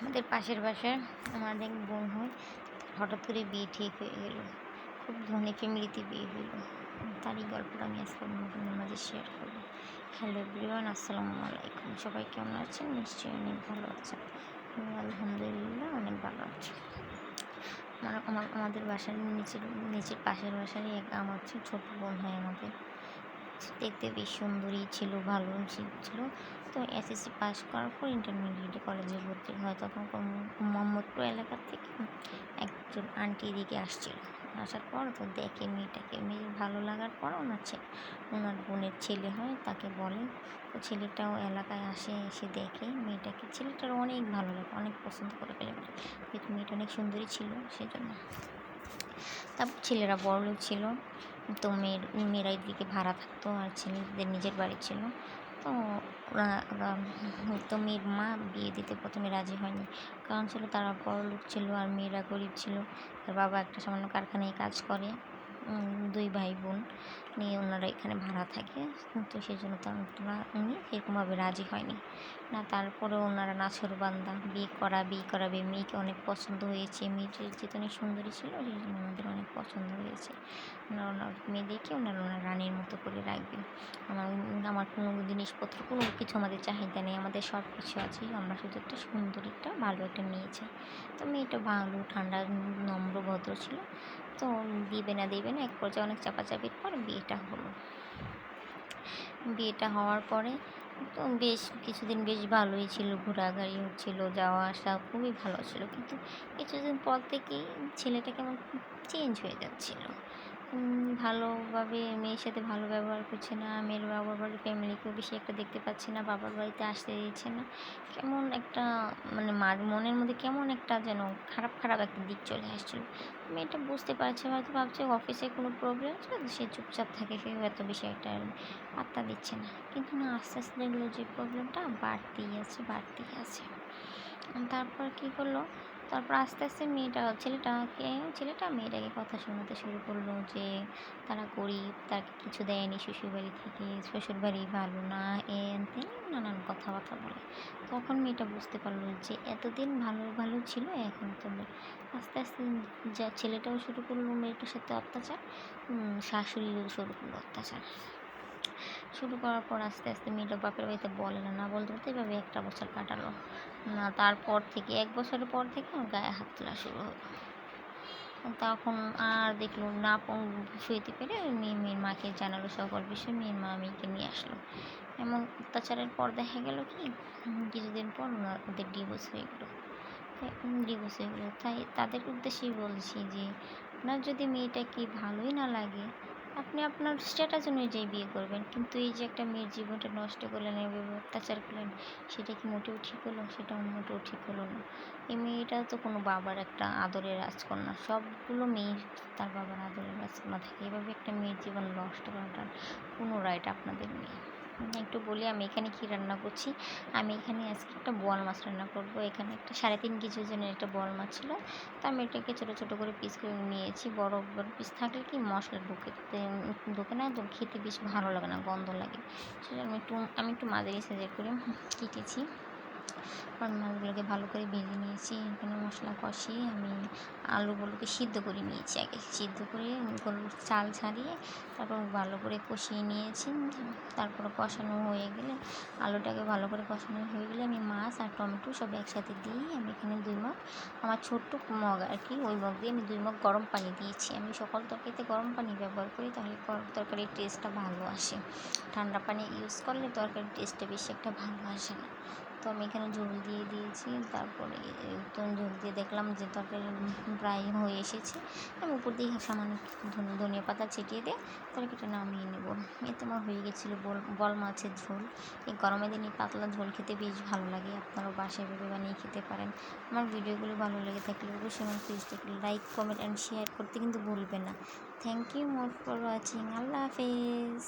আমাদের পাশের বাসায় আমার এক বোন হয় হঠাৎ করে বিয়ে ঠিক হয়ে গেল। খুব ধনী ফ্যামিলিতে বিয়ে হলো তারই গল্পটা আমি আজকে আপনাদের মাঝে শেয়ার করব। হ্যালো এভরিওয়ান আসসালামু আলাইকুম। সবাই কেমন আছেন? নিশ্চয়ই অনেক ভালো আছেন। আমি আলহামদুলিল্লাহ অনেক ভালো আছি। আমার আমার, আমাদের বাসার নিচের নিচের পাশের বাসারই এক আমার ছোটো বোন হয় আমাদের। দেখতে বেশ সুন্দরী ছিল, ভালো ছিল। তো এসএসসি পাস করার পর ইন্টারমিডিয়েটে কলেজে ভর্তি হয়। তখন মোহাম্মদপুর এলাকা থেকে একজন আন্টি এদিকে আসছিল। আসার পর তো দেখে মেয়েটাকে মেয়ে ভালো লাগার পর ওনার ছেলে ওনার বোনের ছেলে হয়, তাকে বলে। তো ছেলেটাও এলাকায় আসে, এসে দেখে মেয়েটাকে। ছেলেটার অনেক ভালো লাগে, অনেক পছন্দ করে ফেলে যেহেতু মেয়েটা অনেক সুন্দরী ছিল, সেজন্য। তারপর ছেলেরা বড় লোক ছিল। তো মেয়ের, মেয়েরা এদিকে ভাড়া থাকতো আর ছেলেদের নিজের বাড়ি ছিল। তো ওরা ওরা তো মেয়ের মা বিয়ে দিতে প্রথমে রাজি হয়নি। কারণ ছিল তারা বড় লোক ছিল আর মেয়েরা গরিব ছিল। তার বাবা একটা সামান্য কারখানায় কাজ করে। দুই ভাই বোন নিয়ে ওনারা এখানে ভাড়া থাকে। তো সেই জন্য তারা উনি এরকমভাবে রাজি হয়নি। না তারপরে ওনারা নাছরবান্দা বিয়ে করা, বিয়ে করাবে মেয়েকে অনেক পছন্দ হয়েছে। মেয়েটি যেহেতু অনেক সুন্দরী ছিল সেই জন্য ওনাদের অনেক পছন্দ হয়েছে। ওনারা ওনার মেয়েদেরকে ওনারা ওনার রানীর মতো করে রাখবে আমার আমার কোনো জিনিসপত্র, কোনো কিছু আমাদের চাহিদা নেই। আমাদের সব কিছু আছে। আমরা শুধু একটা সুন্দর একটা, ভালো একটা মেয়ে চাই। তো মেয়েটা ভালো, ঠান্ডা, নম্র, ভদ্র ছিল। তো দিবে না দিবে না। এক পর্যায়ে অনেক চাপাচাপির পর বিয়েটা হলো। বিয়েটা হওয়ার পরে তো বেশ কিছুদিন বেশ ভালোই ছিল, ঘোরাঘুরি হচ্ছিল, যাওয়া আসা খুবই ভালো ছিল। কিন্তু কিছুদিন পর থেকেই ছেলেটা কেমন চেঞ্জ হয়ে যাচ্ছিল। ভালোভাবে মেয়ের সাথে ভালো ব্যবহার করছে না, মেয়ের বাবার বাড়ির ফ্যামিলিকেও বেশি একটা দেখতে পাচ্ছে না, বাবার বাড়িতে আসতে দিচ্ছে না। কেমন একটা মানে মার মনের মধ্যে কেমন একটা যেন খারাপ খারাপ একটা দিক চলে আসছিল। মেয়েটা বুঝতে পারছে, হয়তো ভাবছে অফিসে কোনো প্রবলেম ছিল সে চুপচাপ থাকে কেউ এত বেশি একটা পাত্তা দিচ্ছে না। কিন্তু না, আস্তে আস্তে দেখল যে প্রবলেমটা বাড়তেই আছে বাড়তেই আছে। তারপর কী করল? তারপর আস্তে আস্তে মেয়েটা, ছেলেটাকে, ছেলেটা মেয়েটাকে কথা শোনাতে শুরু করল যে, তারা গরিব, তাকে কিছু দেয়নি, শ্বশুরবাড়ি থেকে, শ্বশুরবাড়ি ভালো না তেন নানান কথাবার্তা বলে। তখন মেয়েটা বুঝতে পারল যে, এতদিন ভালো ভালো ছিল, এখন তো আস্তে আস্তে যা ছেলেটাও শুরু করল মেয়েটার সাথে অত্যাচার শাশুড়িও শুরু করল অত্যাচার। শুরু করার পর আস্তে আস্তে মেয়েটা বাপের বাড়িতে বলে না না বলতে বলতে এভাবে একটা বছর কাটালো। না, তারপর থেকে, এক বছরের পর থেকে আমার গায়ে হাত তোলা শুরু হলো। তখন আর দেখল না শুইতে পেরে মেয়ে, মেয়ের মাকে জানালো সকল বিষয়, মেয়ের মা মেয়েকে নিয়ে আসলো। এমন অত্যাচারের পর দেখা গেল কি, কিছুদিন পর ওদের ডিভোর্স হয়ে গেলো। ডিভোর্স হয়ে গেলো। তাই তাদের উদ্দেশ্যেই বলছি যে, আপনার যদি মেয়েটাকে ভালোই না লাগে আপনি আপনার স্ট্যাটাস অনুযায়ী বিয়ে করবেন, কিন্তু এই যে একটা মেয়ের জীবনটা নষ্ট করলেন, এভাবে অত্যাচার করলেন, সেটা কি মোটেও ঠিক হলো? সেটাও মোটেও ঠিক হলো না। এই মেয়েটা তো কোনো বাবার একটা আদরের রাজকন্যা। সবগুলো মেয়ে তার বাবার আদরের রাজকন্যা থাকে। এভাবে একটা মেয়ের জীবন নষ্ট করাটা কোনো রাইট আপনাদের নেই। একটু বলি, আমি এখানে কি রান্না করছি? আমি এখানে আজকে একটা বোয়াল মাছ রান্না করব। এখানে একটা সাড়ে তিন কেজি ওজনের একটা বোয়াল মাছ ছিল। তো আমি এটাকে ছোটো ছোটো করে পিস করে নিয়েছি। বড় বড় পিস থাকলে কি মশলা ঢুকে ঢুকে না, তো খেতে বেশ ভালো লাগে না, গন্ধ লাগে। সেটা আমি একটু আমি একটু মাঝারি সাইজের করে কেটেছি। মাছগুলোকে ভালো করে ভেজে নিয়েছি। এখানে মশলা কষিয়ে আমি আলুগুলোকে সিদ্ধ করে নিয়েছি আগে। সিদ্ধ করে গরুর চাল ছাড়িয়ে তারপর ভালো করে কষিয়ে নিয়েছি। তারপরে কষানো হয়ে গেলে, আলুটাকে ভালো করে কষানো হয়ে গেলে আমি মাছ আর টমেটো সব একসাথে দিয়ে আমি এখানে দুই মগ, আমার ছোট্ট মগ আর কি, ওই মগ দিয়ে আমি দুই মগ গরম পানি দিয়েছি। আমি সকল তরকারিতে গরম পানি ব্যবহার করি তাহলে তরকারির টেস্টটা ভালো আসে। ঠান্ডা পানি ইউজ করলে তরকারির টেস্টটা বেশি একটা ভালো আসে না। তো আমি এখানে ঝোল দিয়ে দিয়েছি। তারপরে তো ঝোল দিয়ে দেখলাম যে তরকারি প্রায় হয়ে এসেছে। আমি উপর দিয়ে সামান্য ধনিয়া পাতা ছিটিয়ে দিয়ে তরকারিটা নামিয়ে নেব। এতে আমার হয়ে গেছিল বল বল মাছের ঝোল। এই গরমের দিনে পাতলা ঝোল খেতে বেশ ভালো লাগে। আপনারাও বাসায় ভেবে বানিয়ে খেতে পারেন। আমার ভিডিওগুলো ভালো লেগে থাকলে অবশ্যই আমার পেজটাকে লাইক, কমেন্ট অ্যান্ড শেয়ার করতে কিন্তু ভুলবেন না। Thank you more for watching আল্লাহ হাফেজ।